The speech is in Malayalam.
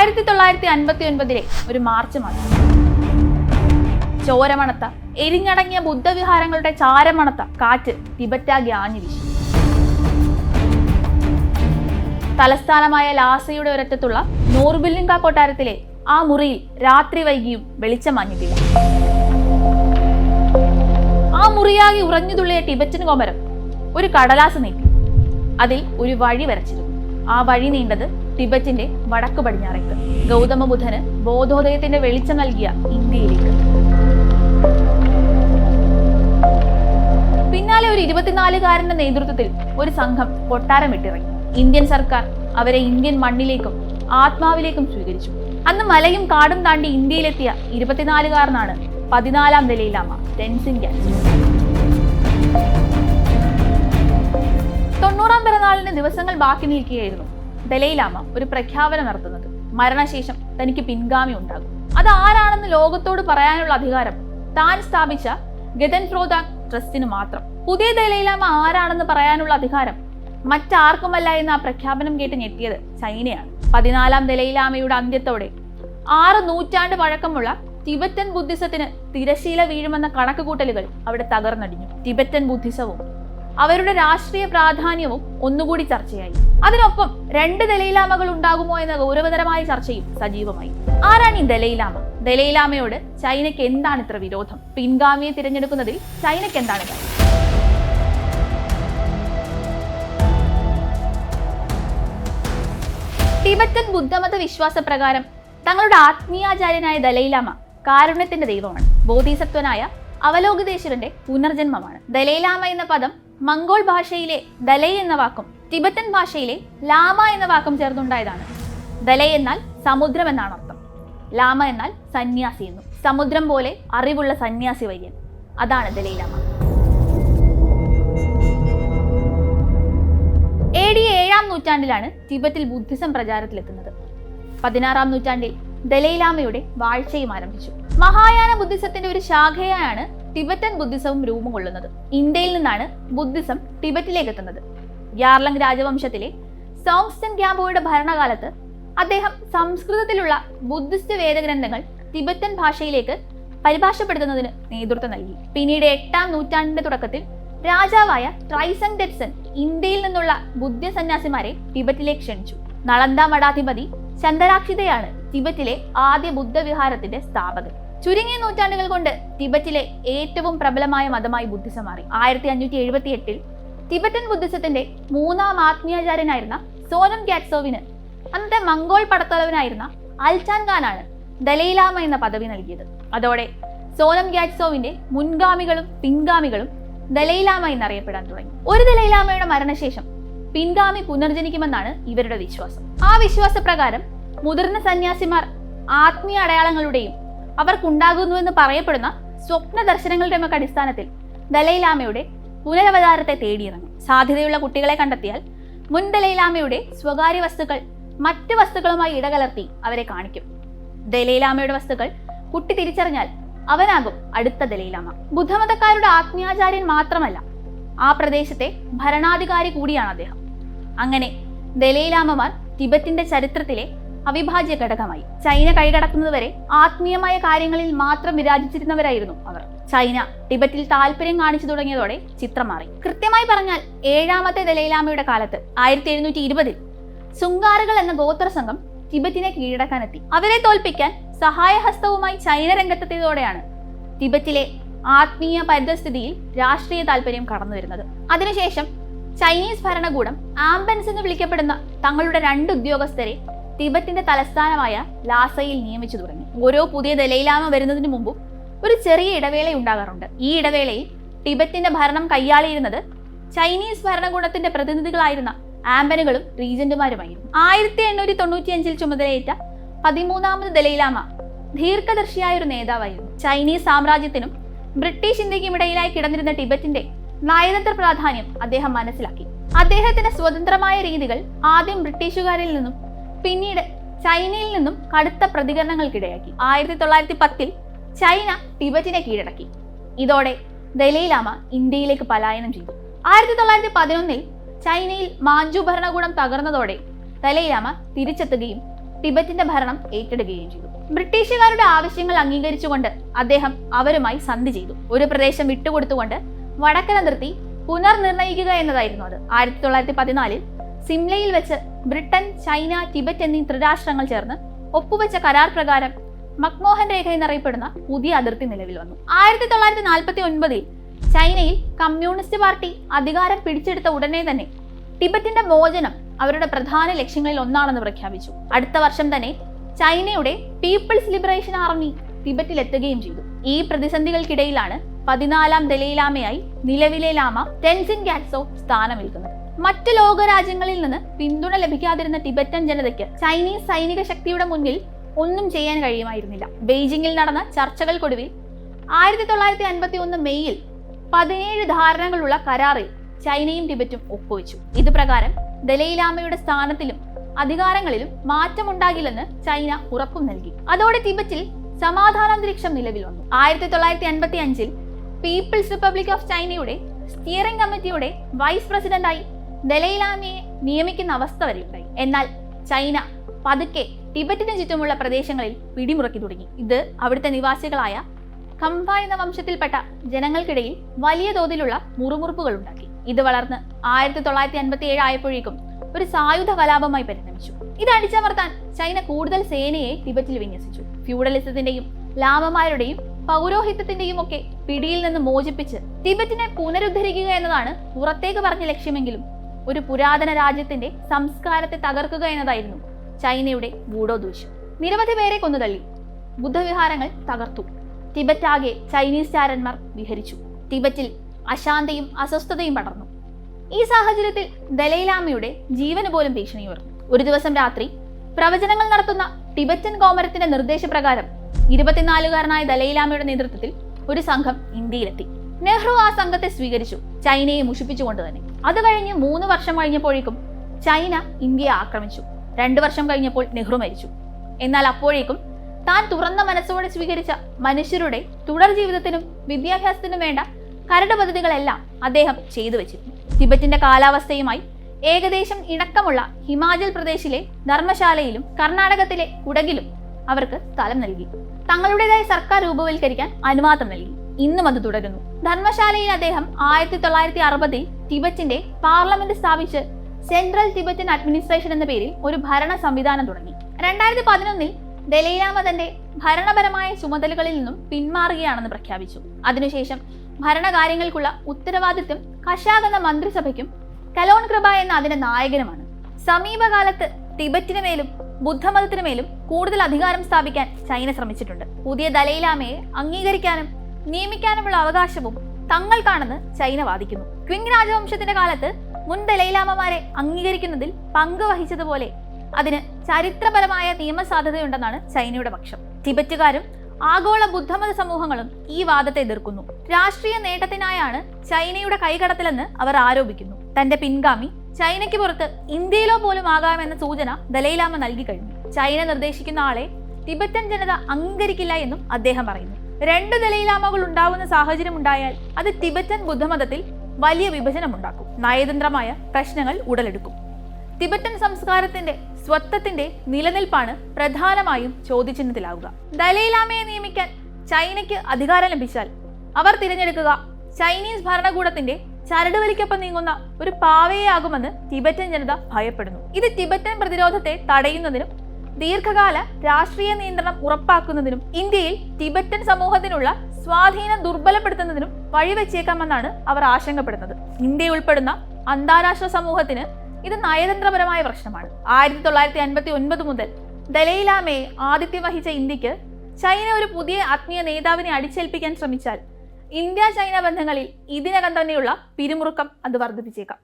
ആയിരത്തി തൊള്ളായിരത്തി അൻപത്തി ഒൻപതിലെ ഒരു മാർച്ച് മാസം. ചോരമണത്ത എരിഞ്ഞടങ്ങിയ ബുദ്ധവിഹാരങ്ങളുടെ ചാരമണത്ത കാറ്റ് തിബറ്റാകെ ആഞ്ഞു വീശി തലസ്ഥാനമായ ലാസയുടെ ഒരറ്റത്തുള്ള നോർബില്ലിംഗ കൊട്ടാരത്തിലെ ആ മുറിയിൽ രാത്രി വൈകിയും വെളിച്ചം മങ്ങിട്ടില്ല ആ മുറിയാകെ ഉറഞ്ഞു തുള്ളിയ ടിബറ്റൻ കോമരം ഒരു കടലാസ് നീക്കി. അതിൽ ഒരു വഴി വരച്ചിരുന്നു. ആ വഴി നീണ്ടത് ടിബറ്റിന്റെ വടക്കു പടിഞ്ഞാറേക്ക്. ഗൗതമ ബുദ്ധന് ബോധോദയത്തിന്റെ വെളിച്ചം നൽകിയ ഇന്ത്യയിലേക്ക്. പിന്നാലെ ഒരു ഇരുപത്തിനാലുകാരന്റെ നേതൃത്വത്തിൽ ഒരു സംഘം കൊട്ടാരം വിട്ടിറങ്ങി ഇന്ത്യൻ സർക്കാർ അവരെ ഇന്ത്യൻ മണ്ണിലേക്കും ആത്മാവിലേക്കും സ്വീകരിച്ചു. അന്ന് മലയും കാടും താണ്ടി ഇന്ത്യയിലെത്തിയ ഇരുപത്തിനാലുകാരനാണ് പതിനാലാം ദലൈലാമ ടെൻസിംഗ് ഗ്യാസ് തൊണ്ണൂറാം പിറന്നാളിന് ദിവസങ്ങൾ ബാക്കി നിൽക്കുകയായിരുന്നു. ദലൈലാമ ഒരു പ്രഖ്യാപനം നടത്തുന്നത്. മരണശേഷം തനിക്ക് പിൻഗാമി ഉണ്ടാകും. അത് ആരാണെന്ന് ലോകത്തോട് പറയാനുള്ള അധികാരം താൻ സ്ഥാപിച്ച ഗതൻ ഫ്രോദ ട്രസ്റ്റിന് മാത്രം. പുതിയ ദലൈലാമ ആരാണെന്ന് പറയാനുള്ള അധികാരം മറ്റാർക്കുമല്ല എന്ന് ആ പ്രഖ്യാപനം കേട്ട് ഞെട്ടിയത് ചൈനയാണ്. പതിനാലാം ദലൈലാമയുടെ അന്ത്യത്തോടെ ആറ് നൂറ്റാണ്ട് പഴക്കമുള്ള ടിബറ്റൻ ബുദ്ധിസത്തിന് തിരശീല വീഴുമെന്ന കണക്കുകൂട്ടലുകൾ അവിടെ തകർന്നടിഞ്ഞു. ടിബറ്റൻ ബുദ്ധിസവും അവരുടെ രാഷ്ട്രീയ പ്രാധാന്യവും ഒന്നുകൂടി ചർച്ചയായി. അതിനൊപ്പം രണ്ട് ദലൈലാമകൾ ഉണ്ടാകുമോ എന്ന ഗൗരവതരമായ ചർച്ചയും സജീവമായി. ആരാണ് ഈ ദലൈലാമ? ദലൈലാമയോട് ചൈനയ്ക്ക് എന്താണ് ഇത്ര വിരോധം? പിൻഗാമിയെ തിരഞ്ഞെടുക്കുന്നതിൽ ചൈനയ്ക്ക് എന്താണ് ടിബറ്റൻ ബുദ്ധമത വിശ്വാസപ്രകാരം തങ്ങളുടെ ആത്മീയാചാര്യനായ ദലൈലാമ കാരുണ്യത്തിന്റെ ദൈവമാണ്. ബോധിസത്വനായ അവലോകിതേശ്വരന്റെ പുനർജന്മമാണ്. ദലൈലാമ എന്ന പദം മംഗോൾ ഭാഷയിലെ ദലൈ എന്ന വാക്കും ടിബറ്റൻ ഭാഷയിലെ ലാമ എന്ന വാക്കും ചേർന്നുണ്ടായതാണ്. ദലൈ എന്നാൽ സമുദ്രം എന്നാണ് അർത്ഥം ലാമ എന്നാൽ സന്യാസി എന്നും. സമുദ്രം പോലെ അറിവുള്ള സന്യാസി വര്യൻ അതാണ് ദലൈ ലാമ. എ ഡി ഏഴാം നൂറ്റാണ്ടിലാണ് ടിബറ്റിൽ ബുദ്ധിസം പ്രചാരത്തിലെത്തുന്നത്. പതിനാറാം നൂറ്റാണ്ടിൽ ദലൈലാമയുടെ വാഴ്ചയും ആരംഭിച്ചു. മഹായാന ബുദ്ധിസത്തിന്റെ ഒരു ശാഖയായാണ് ടിബറ്റൻ ബുദ്ധിസവും രൂപം കൊള്ളുന്നത് ഇന്ത്യയിൽ നിന്നാണ് ബുദ്ധിസം ടിബറ്റിലേക്ക് എത്തുന്നത് യാർലങ് രാജവംശത്തിലെ സോങ്സ്റ്റൻ ഗ്യാമ്പോയുടെ ഭരണകാലത്ത് അദ്ദേഹം സംസ്കൃതത്തിലുള്ള ബുദ്ധിസ്റ്റ് വേദഗ്രന്ഥങ്ങൾ ടിബറ്റൻ ഭാഷയിലേക്ക് പരിഭാഷപ്പെടുത്തുന്നതിന് നേതൃത്വം നൽകി. പിന്നീട് എട്ടാം നൂറ്റാണ്ടിന്റെ തുടക്കത്തിൽ രാജാവായ ട്രൈസങ് ഡെറ്റ്സൺ ഇന്ത്യയിൽ നിന്നുള്ള ബുദ്ധ സന്യാസിമാരെ ടിബറ്റിലേക്ക് ക്ഷണിച്ചു. നളന്ദ മഠാധിപതി ചന്ദരാക്ഷിതയാണ് ടിബറ്റിലെ ആദ്യ ബുദ്ധവിഹാരത്തിന്റെ സ്ഥാപകൻ. ചുരുങ്ങിയ നൂറ്റാണ്ടുകൾ കൊണ്ട് തിബറ്റിലെ ഏറ്റവും പ്രബലമായ മതമായി ബുദ്ധിസം മാറി. ആയിരത്തി അഞ്ഞൂറ്റി എഴുപത്തി എട്ടിൽ ടിബറ്റൻ ബുദ്ധിസത്തിന്റെ മൂന്നാം ആത്മീയാചാര്യനായിരുന്ന സോനം ഗ്യാറ്റ്സോവിന് അന്നത്തെ മംഗോൾ പടത്തലവനായിരുന്ന അൽചാൻ ഖാനാണ് ദലൈലാമ എന്ന പദവി നൽകിയത്. അതോടെ സോനം ഗ്യാറ്റ്സോവിന്റെ മുൻഗാമികളും പിൻഗാമികളും ദലൈലാമ എന്നറിയപ്പെടാൻ തുടങ്ങി. ഒരു ദലൈലാമയുടെ മരണശേഷം പിൻഗാമി പുനർജനിക്കുമെന്നാണ് ഇവരുടെ വിശ്വാസം. ആ വിശ്വാസപ്രകാരം മുതിർന്ന സന്യാസിമാർ ആത്മീയ അടയാളങ്ങളുടെയും അവർക്കുണ്ടാകുന്നുവെന്ന് പറയപ്പെടുന്ന സ്വപ്ന ദർശനങ്ങളുടെ ഒക്കെ അടിസ്ഥാനത്തിൽ ദലൈലാമയുടെ പുനരവതാരത്തെ തേടിയിറങ്ങും. സാധ്യതയുള്ള കുട്ടികളെ കണ്ടെത്തിയാൽ മുൻ ദലൈലാമയുടെ സ്വകാര്യ വസ്തുക്കൾ മറ്റു വസ്തുക്കളുമായി ഇടകലർത്തി അവരെ കാണിക്കും. ദലൈലാമയുടെ വസ്തുക്കൾ കുട്ടി തിരിച്ചറിഞ്ഞാൽ അവനാകും അടുത്ത ദലൈലാമ. ബുദ്ധമതക്കാരുടെ ആത്മീയാചാര്യൻ മാത്രമല്ല ആ പ്രദേശത്തെ ഭരണാധികാരി കൂടിയാണ് അദ്ദേഹം. അങ്ങനെ ദലൈലാമമാർ ടിബറ്റിന്റെ ചരിത്രത്തിലെ അവിഭാജ്യ ഘടകമായി. ചൈന കൈകടക്കുന്നതുവരെ ആത്മീയമായ കാര്യങ്ങളിൽ മാത്രം വിരാജിച്ചിരുന്നവരായിരുന്നു അവർ. ചൈന ടിബറ്റിൽ താല്പര്യം കാണിച്ചു തുടങ്ങിയതോടെ ചിത്രം മാറി. കൃത്യമായി പറഞ്ഞാൽ ഏഴാമത്തെ ദലൈലാമയുടെ കാലത്ത് ആയിരത്തി എഴുന്നൂറ്റി ഇരുപതിൽ സുങ്കാറുകൾ എന്ന ഗോത്ര സംഘം ടിബറ്റിനെ കീഴടക്കാനെത്തി. അവരെ തോൽപ്പിക്കാൻ സഹായഹസ്തവുമായി ചൈന രംഗത്തെത്തിയതോടെയാണ് ടിബറ്റിലെ ആത്മീയ പരിതസ്ഥിതിയിൽ രാഷ്ട്രീയ താല്പര്യം കടന്നു വരുന്നത്. അതിനുശേഷം ചൈനീസ് ഭരണകൂടം ആംബൻസ് എന്ന് വിളിക്കപ്പെടുന്ന തങ്ങളുടെ രണ്ട് ഉദ്യോഗസ്ഥരെ ടിബറ്റിന്റെ തലസ്ഥാനമായ ലാസയിൽ നിയമിച്ചു തുടങ്ങി. ഓരോ പുതിയ ദലൈലാമ വരുന്നതിന് മുമ്പും ഒരു ചെറിയ ഇടവേള ഉണ്ടാകാറുണ്ട്. ഈ ഇടവേളയിൽ ടിബറ്റിന്റെ ഭരണം കൈയാളിയിരുന്നത് ചൈനീസ് ഭരണകൂടത്തിന്റെ പ്രതിനിധികളായിരുന്ന ആംബനുകളും റീജന്റുമാരുമായിരുന്നു. ആയിരത്തി എണ്ണൂറ്റി തൊണ്ണൂറ്റിയഞ്ചിൽ ചുമതലയേറ്റ പതിമൂന്നാമത് ദലൈലാമ ദീർഘദർശിയായ ഒരു നേതാവായിരുന്നു. ചൈനീസ് സാമ്രാജ്യത്തിനും ബ്രിട്ടീഷ് ഇന്ത്യക്കും ഇടയിലായി കിടന്നിരുന്ന ടിബറ്റിന്റെ നയതന്ത്ര പ്രാധാന്യം അദ്ദേഹം മനസ്സിലാക്കി. അദ്ദേഹത്തിന്റെ സ്വതന്ത്രമായ രീതികൾ ആദ്യം ബ്രിട്ടീഷുകാരിൽ നിന്നും പിന്നീട് ചൈനയിൽ നിന്നും കടുത്ത പ്രതികരണങ്ങൾക്കിടയാക്കി. ആയിരത്തി തൊള്ളായിരത്തി പത്തിൽ ചൈന ടിബറ്റിനെ കീഴടക്കി. ഇതോടെ ദലൈലാമ ഇന്ത്യയിലേക്ക് പലായനം ചെയ്തു. ആയിരത്തി തൊള്ളായിരത്തി പതിനൊന്നിൽ ചൈനയിൽ മാഞ്ചു ഭരണകൂടം തകർന്നതോടെ ദലൈലാമ തിരിച്ചെത്തുകയും ടിബറ്റിന്റെ ഭരണം ഏറ്റെടുക്കുകയും ചെയ്തു. ബ്രിട്ടീഷുകാരുടെ ആവശ്യങ്ങൾ അംഗീകരിച്ചുകൊണ്ട് അദ്ദേഹം അവരുമായി സന്ധി ചെയ്തു. ഒരു പ്രദേശം വിട്ടുകൊടുത്തുകൊണ്ട് വടക്കൻ അതിർത്തി പുനർനിർണയിക്കുക എന്നതായിരുന്നു അത്. ആയിരത്തി തൊള്ളായിരത്തി പതിനാലിൽ സിംലയിൽ വെച്ച് ബ്രിട്ടൻ ചൈന ടിബറ്റ് എന്നീ ത്രിരാഷ്ട്രങ്ങൾ ചേർന്ന് ഒപ്പുവെച്ച കരാർ പ്രകാരം മക്മോഹൻ രേഖ എന്നറിയപ്പെടുന്ന പുതിയ അതിർത്തി നിലവിൽ വന്നു. ആയിരത്തി തൊള്ളായിരത്തി നാൽപ്പത്തി ഒൻപതിൽ ചൈനയിൽ കമ്മ്യൂണിസ്റ്റ് പാർട്ടി അധികാരം പിടിച്ചെടുത്ത ഉടനെ തന്നെ ടിബറ്റിന്റെ മോചനം അവരുടെ പ്രധാന ലക്ഷ്യങ്ങളിൽ ഒന്നാണെന്ന് പ്രഖ്യാപിച്ചു. അടുത്ത വർഷം തന്നെ ചൈനയുടെ പീപ്പിൾസ് ലിബറേഷൻ ആർമി ടിബറ്റിൽ എത്തുകയും ചെയ്തു. ഈ പ്രതിസന്ധികൾക്കിടയിലാണ് പതിനാലാം ദലൈലാമയായി നിലവിലെ ലാമ ടെൻസിൻ ഗാറ്റ്സോ സ്ഥാനമേൽക്കുന്നത്. മറ്റ് ലോകരാജ്യങ്ങളിൽ നിന്ന് പിന്തുണ ലഭിക്കാതിരുന്ന ടിബറ്റൻ ജനതയ്ക്ക് ചൈനീസ് സൈനിക ശക്തിയുടെ മുന്നിൽ ഒന്നും ചെയ്യാൻ കഴിയുമായിരുന്നില്ല. ബെയ്ജിങ്ങിൽ നടന്ന ചർച്ചകൾക്കൊടുവിൽ ആയിരത്തി തൊള്ളായിരത്തി അൻപത്തി ഒന്ന് മെയ്യിൽ പതിനേഴ് ധാരണകളുള്ള കരാറിൽ ചൈനയും ടിബറ്റും ഒപ്പുവെച്ചു. ഇത് പ്രകാരം ദലൈലാമയുടെ സ്ഥാനത്തിലും അധികാരങ്ങളിലും മാറ്റമുണ്ടാകില്ലെന്ന് ചൈന ഉറപ്പും നൽകി. അതോടെ ടിബറ്റിൽ സമാധാനാന്തരീക്ഷം നിലവിൽ വന്നു. ആയിരത്തി തൊള്ളായിരത്തി അൻപത്തി അഞ്ചിൽ പീപ്പിൾസ് റിപ്പബ്ലിക് ഓഫ് ചൈനയുടെ സ്റ്റിയറിംഗ് കമ്മിറ്റിയുടെ വൈസ് പ്രസിഡന്റായി ദലൈലാമയെ നിയമിക്കുന്ന അവസ്ഥ വരെയുണ്ടായി എന്നാൽ ചൈന പതുക്കെ ടിബറ്റിന് ചുറ്റുമുള്ള പ്രദേശങ്ങളിൽ പിടിമുറക്കി തുടങ്ങി. ഇത് അവിടുത്തെ നിവാസികളായ ഖംബ എന്ന വംശത്തിൽപ്പെട്ട ജനങ്ങൾക്കിടയിൽ വലിയ തോതിലുള്ള മുറുമുറുപ്പുകൾ ഉണ്ടാക്കി. ഇത് വളർന്ന് ആയിരത്തി തൊള്ളായിരത്തി അൻപത്തി ഏഴ് ആയപ്പോഴേക്കും ഒരു സായുധ കലാപമായി പരിണമിച്ചു. ഇത് അടിച്ചമർത്താൻ ചൈന കൂടുതൽ സേനയെ ടിബറ്റിൽ വിന്യസിച്ചു. ഫ്യൂഡലിസത്തിന്റെയും ലാമമാരുടെയും പൗരോഹിത്യത്തിന്റെയും ഒക്കെ പിടിയിൽ നിന്ന് മോചിപ്പിച്ച് ടിബറ്റിനെ പുനരുദ്ധരിക്കുക എന്നതാണ് പുറത്തേക്ക് പറഞ്ഞ ലക്ഷ്യമെങ്കിലും ഒരു പുരാതന രാജ്യത്തിന്റെ സംസ്കാരത്തെ തകർക്കുക എന്നതായിരുന്നു ചൈനയുടെ ഗൂഢോദ്ദേശം. നിരവധി പേരെ കൊന്നുതള്ളി. ബുദ്ധവിഹാരങ്ങൾ തകർത്തു. ടിബറ്റാകെ ചൈനീസ് ചാരന്മാർ വിഹരിച്ചു. ടിബറ്റിൽ അശാന്തയും അസ്വസ്ഥതയും പടർന്നു. ഈ സാഹചര്യത്തിൽ ദലൈലാമയുടെ ജീവന് പോലും ഭീഷണി ഉയർന്നു ഒരു ദിവസം രാത്രി പ്രവചനങ്ങൾ നടത്തുന്ന ടിബറ്റൻ കോമരത്തിന്റെ നിർദ്ദേശപ്രകാരം ഇരുപത്തിനാലുകാരനായ ദലൈലാമയുടെ നേതൃത്വത്തിൽ ഒരു സംഘം ഇന്ത്യയിലെത്തി. നെഹ്റു ആ സംഘത്തെ സ്വീകരിച്ചു. ചൈനയെ മുഷിപ്പിച്ചുകൊണ്ട് തന്നെ. അത് കഴിഞ്ഞ് മൂന്ന് വർഷം കഴിഞ്ഞപ്പോഴേക്കും ചൈന ഇന്ത്യയെ ആക്രമിച്ചു. രണ്ടു വർഷം കഴിഞ്ഞപ്പോൾ നെഹ്റു മരിച്ചു. എന്നാൽ അപ്പോഴേക്കും താൻ തുറന്ന മനസ്സോടെ സ്വീകരിച്ച മനുഷ്യരുടെ തുടർ ജീവിതത്തിനും വിദ്യാഭ്യാസത്തിനും വേണ്ട കരട് പദ്ധതികളെല്ലാം അദ്ദേഹം ചെയ്തു വെച്ചിരുന്നു. ടിബറ്റിന്റെ കാലാവസ്ഥയുമായി ഏകദേശം ഇണക്കമുള്ള ഹിമാചൽ പ്രദേശിലെ ധർമ്മശാലയിലും കർണാടകത്തിലെ കുടകിലും അവർക്ക് സ്ഥലം നൽകി. തങ്ങളുടേതായ സർക്കാർ രൂപവൽക്കരിക്കാൻ അനുവാദം നൽകി. ഇന്നും അത് തുടരുന്നു. ധർമ്മശാലയിൽ അദ്ദേഹം ആയിരത്തി തൊള്ളായിരത്തി അറുപതിൽ ടിബറ്റിന്റെ പാർലമെന്റ് സ്ഥാപിച്ച് സെൻട്രൽ ടിബറ്റൻ അഡ്മിനിസ്ട്രേഷൻ എന്ന പേരിൽ ഒരു ഭരണ സംവിധാനം തുടങ്ങി. രണ്ടായിരത്തി പതിനൊന്നിൽ ദലൈലാമ തന്റെ ഭരണപരമായ ചുമതലകളിൽ നിന്നും പിന്മാറുകയാണെന്ന് പ്രഖ്യാപിച്ചു. അതിനുശേഷം ഭരണകാര്യങ്ങൾക്കുള്ള ഉത്തരവാദിത്വം കഷാഗ് എന്ന മന്ത്രിസഭയ്ക്കും കലോൺ കൃപ എന്ന അതിന്റെ നായകനുമാണ്. സമീപകാലത്ത് ടിബറ്റിന് മേലും ബുദ്ധമതത്തിനു മേലും കൂടുതൽ അധികാരം സ്ഥാപിക്കാൻ ചൈന ശ്രമിച്ചിട്ടുണ്ട്. പുതിയ ദലൈലാമയെ അംഗീകരിക്കാനും നിയമിക്കാനുമുള്ള അവകാശവും തങ്ങൾക്കാണെന്ന് ചൈന വാദിക്കുന്നു. ക്വിങ് രാജവംശത്തിന്റെ കാലത്ത് മുൻ ദലൈലാമമാരെ അംഗീകരിക്കുന്നതിൽ പങ്ക് വഹിച്ചതുപോലെ അതിന് ചരിത്രപരമായ നിയമസാധ്യതയുണ്ടെന്നാണ് ചൈനയുടെ പക്ഷം. ടിബറ്റുകാരും ആഗോള ബുദ്ധമത സമൂഹങ്ങളും ഈ വാദത്തെ എതിർക്കുന്നു. രാഷ്ട്രീയ നേട്ടത്തിനായാണ് ചൈനയുടെ കൈകടത്തലെന്ന് അവർ ആരോപിക്കുന്നു. തന്റെ പിൻഗാമി ചൈനയ്ക്ക് പുറത്ത് ഇന്ത്യയിലോ പോലും ആകാമെന്ന സൂചന ദലൈലാമ നൽകി കഴിഞ്ഞു. ചൈന നിർദ്ദേശിക്കുന്ന ആളെ ടിബറ്റൻ ജനത അംഗീകരിക്കില്ല എന്നും അദ്ദേഹം പറയുന്നു. രണ്ട് ദലൈലാമകൾ ഉണ്ടാവുന്ന സാഹചര്യം ഉണ്ടായാൽ അത് തിബറ്റൻ ബുദ്ധമതത്തിൽ വലിയ വിഭജനം ഉണ്ടാക്കും നയതന്ത്രമായ പ്രശ്നങ്ങൾ ഉടലെടുക്കും. തിബറ്റൻ സംസ്കാരത്തിന്റെ സ്വത്വത്തിന്റെ നിലനിൽപ്പാണ് പ്രധാനമായും ചോദ്യചിഹ്നത്തിലാവുക. ദലൈലാമയെ നിയമിക്കാൻ ചൈനയ്ക്ക് അധികാരം ലഭിച്ചാൽ അവർ തിരഞ്ഞെടുക്കുക ചൈനീസ് ഭരണകൂടത്തിന്റെ ചരടുവലിക്കൊപ്പം നീങ്ങുന്ന ഒരു പാവയാകുമെന്ന് ടിബറ്റൻ ജനത ഭയപ്പെടുന്നു. ഇത് ടിബറ്റൻ പ്രതിരോധത്തെ തടയുന്നതിനും ദീർഘകാല രാഷ്ട്രീയ നിയന്ത്രണം ഉറപ്പാക്കുന്നതിനും ഇന്ത്യയിൽ ടിബറ്റൻ സമൂഹത്തിനുള്ള സ്വാധീനം ദുർബലപ്പെടുത്തുന്നതിനും വഴിവെച്ചേക്കാമെന്നാണ് അവർ ആശങ്കപ്പെടുന്നത്. ഇന്ത്യ ഉൾപ്പെടുന്ന അന്താരാഷ്ട്ര സമൂഹത്തിന് ഇത് നയതന്ത്രപരമായ പ്രശ്നമാണ്. ആയിരത്തി തൊള്ളായിരത്തി അൻപത്തി ഒൻപത് മുതൽ ദലൈലാമയെ ആതിഥ്യം വഹിച്ച ഇന്ത്യയ്ക്ക് ചൈന ഒരു പുതിയ ആത്മീയ നേതാവിനെ അടിച്ചേൽപ്പിക്കാൻ ശ്രമിച്ചാൽ ഇന്ത്യ ചൈന ബന്ധങ്ങളിൽ ഇതിനകം തന്നെയുള്ള പിരിമുറുക്കം അത് വർദ്ധിപ്പിച്ചേക്കാം.